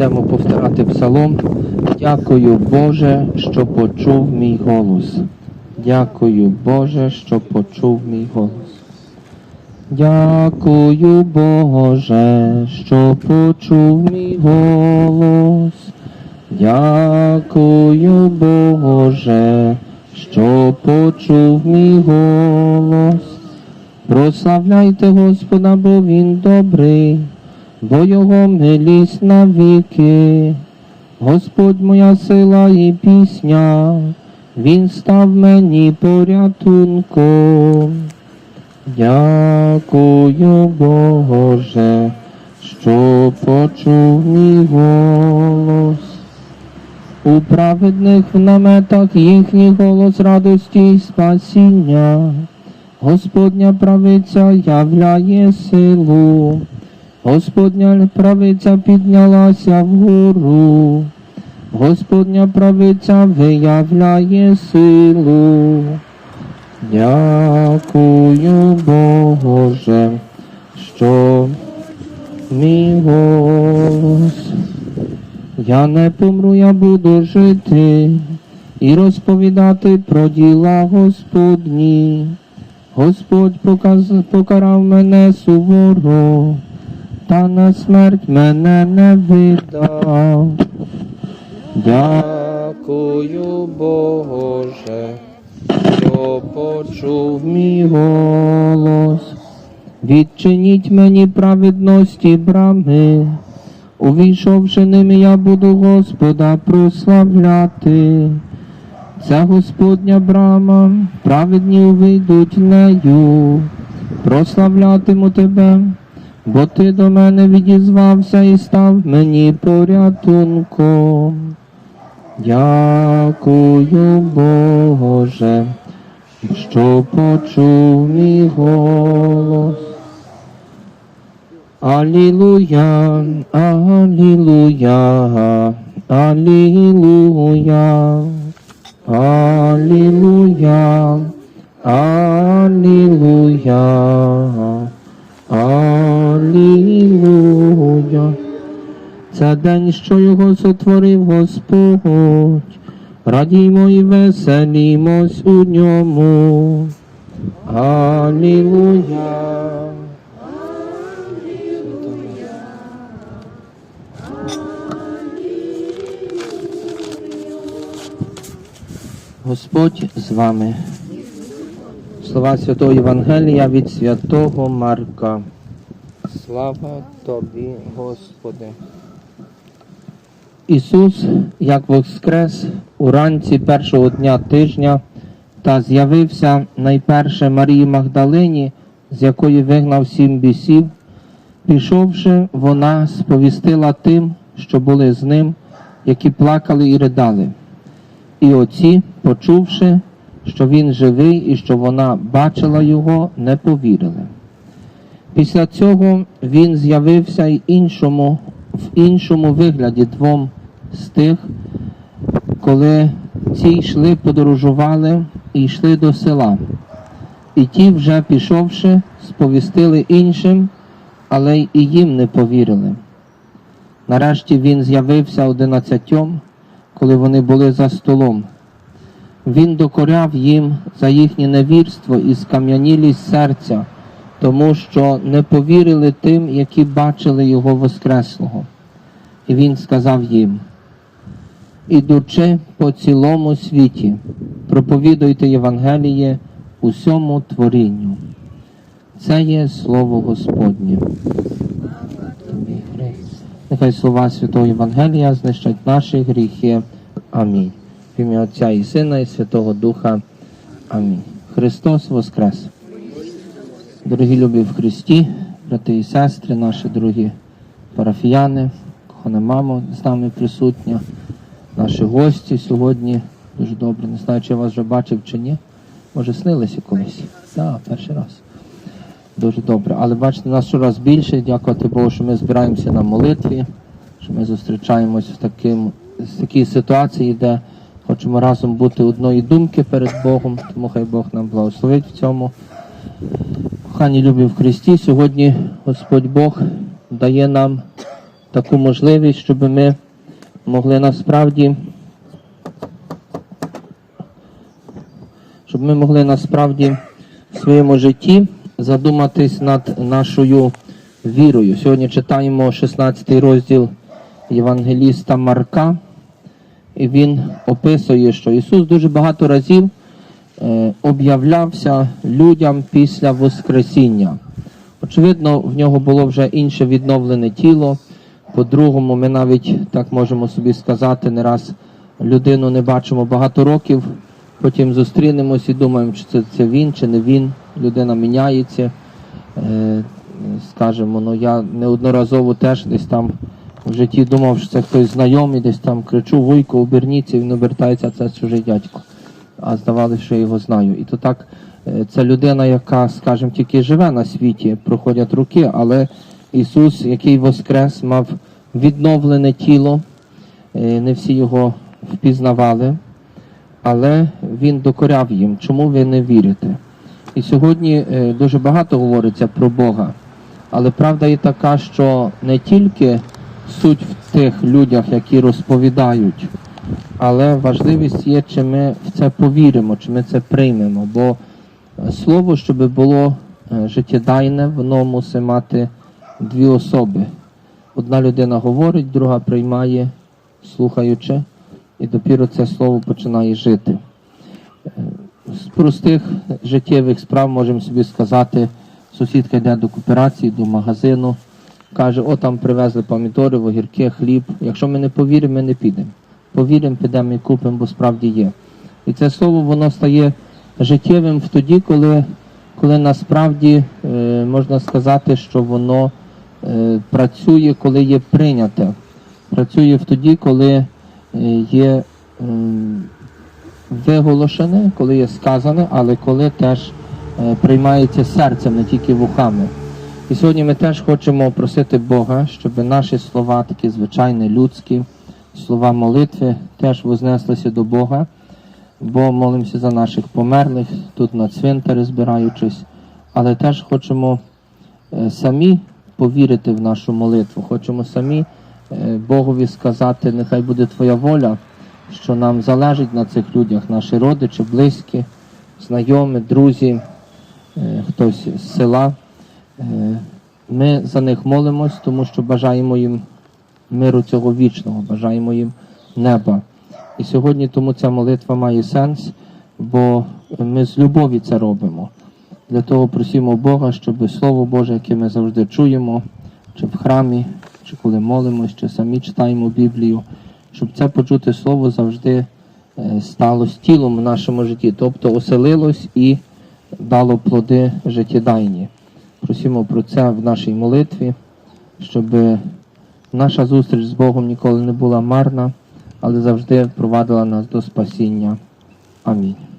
будемо повторяти псалом. Дякую, Боже, що почув мій голос. Дякую, Боже, що почув мій голос. Дякую, Боже, що почув мій голос. Дякую, Боже, що почув мій голос. Прославляйте Господа, бо Він добрий, бо Його милість навіки. Господь моя сила і пісня, Він став мені порятунком. Дякую, Боже, що почув мій голос. У праведних в наметах їхній голос радості й спасіння. Господня правиця являє силу, Господня правиця піднялася вгору, Господня правиця виявляє силу. Дякую, Боже, що мій голос. Я не помру, я буду жити і розповідати про діла Господні. Господь показ, покарав мене суворо, та на смерть мене не видав. Дякую, Боже, що почув мій голос. Відчиніть мені праведності брами, увійшовши ними, я буду Господа прославляти. Це Господня брама, праведні увійдуть нею, прославлятиму тебе, бо ти до мене відізвався і став мені порятунком. Дякую, Боже, що почув мій голос. Алілуя, алілуя, алілуя. Алілуя, Алілуя, Це день, що його сотворив Господь. Радіймо і веселімось у ньому. Алілуя. Господь з вами. Слова Святого Євангелія від Святого Марка. Слава тобі, Господи. Ісус, як воскрес уранці першого дня тижня та з'явився найперше Марії Магдалині, з якої вигнав сім бісів, пішовши, вона сповістила тим, що були з ним, які плакали і ридали. І оці, почувши, що він живий і що вона бачила його, не повірили. Після цього він з'явився й іншому, в іншому вигляді двом з тих, коли ці йшли, подорожували і йшли до села. І ті, вже пішовши, сповістили іншим, але і їм не повірили. Нарешті він з'явився одинадцятьом, коли вони були за столом. Він докоряв їм за їхнє невірство і скам'янілість серця, тому що не повірили тим, які бачили його Воскреслого. І він сказав їм: Ідучи по цілому світі, проповідуйте Євангеліє усьому творінню. Це є слово Господнє. Нехай слова Святого Євангелія знищать наші гріхи. Амінь. В ім'я Отця і Сина, і Святого Духа. Амінь. Христос Воскрес. Дорогі любі в Христі, брати і сестри, наші дорогі парафіяни, кохана мамо з нами присутня, наші гості сьогодні дуже добре. Не знаю, чи я вас вже бачив чи ні. Може, снилися колись? Так, перший раз. Дуже добре. Але бачите, нас щораз більше. Дякувати Богу, що ми збираємося на молитві, що ми зустрічаємось в таким, в такій ситуації, де хочемо разом бути одної думки перед Богом, тому хай Бог нам благословить в цьому. Кохані любі в Христі, сьогодні Господь Бог дає нам таку можливість, щоб ми могли насправді, щоб ми могли насправді в своєму житті задуматись над нашою вірою. Сьогодні читаємо 16 розділ Євангеліста Марка, і він описує, що Ісус дуже багато разів е, об'являвся людям після Воскресіння. Очевидно, в нього було вже інше відновлене тіло. По-другому, ми навіть так можемо собі сказати, не раз людину не бачимо багато років, потім зустрінемось і думаємо, чи це, це він, чи не він. Людина міняється. Е, скажемо, ну я неодноразово теж десь там в житті думав, що це хтось знайомий, десь там кричу, вуйко, оберніться, він обертається, це чужий дядько. А здавалося, що я його знаю. І то так, е, це людина, яка, скажімо, тільки живе на світі, проходять роки, але Ісус, який воскрес, мав відновлене тіло, е, не всі його впізнавали, але Він докоряв їм, чому ви не вірите. І сьогодні е, дуже багато говориться про Бога, але правда є така, що не тільки суть в тих людях, які розповідають, але важливість є, чи ми в це повіримо, чи ми це приймемо. Бо слово, щоб було е, життєдайне, воно мусить мати дві особи. Одна людина говорить, друга приймає, слухаючи, і допіру це слово починає жити. Е, З простих життєвих справ можемо собі сказати, сусідка йде до кооперації, до магазину, каже, о, там привезли помідори, огірки, хліб. Якщо ми не повіримо, ми не підемо. Повіримо, підемо і купимо, бо справді є. І це слово воно стає життєвим в тоді, коли, коли насправді е, можна сказати, що воно працює, коли є прийняте. Працює в тоді, коли е, є виголошене, коли є сказане, але коли теж е, приймається серцем, не тільки вухами. І сьогодні ми теж хочемо просити Бога, щоб наші слова, такі звичайні людські, слова молитви, теж вознеслися до Бога, бо молимося за наших померлих, тут на цвинтарі збираючись, але теж хочемо е, самі повірити в нашу молитву, хочемо самі е, Богові сказати, нехай буде Твоя воля, що нам залежить на цих людях, наші родичі, близькі, знайомі, друзі, е, хтось з села. Е, Ми за них молимось, тому що бажаємо їм миру цього вічного, бажаємо їм неба. І сьогодні тому ця молитва має сенс, бо ми з любові це робимо. Для того просимо Бога, щоб Слово Боже, яке ми завжди чуємо, чи в храмі, чи коли молимось, чи самі читаємо Біблію, щоб це почути Слово завжди е, стало тілом в нашому житті, тобто оселилось і дало плоди життєдайні. Просимо про це в нашій молитві, щоб наша зустріч з Богом ніколи не була марна, але завжди провадила нас до спасіння. Амінь.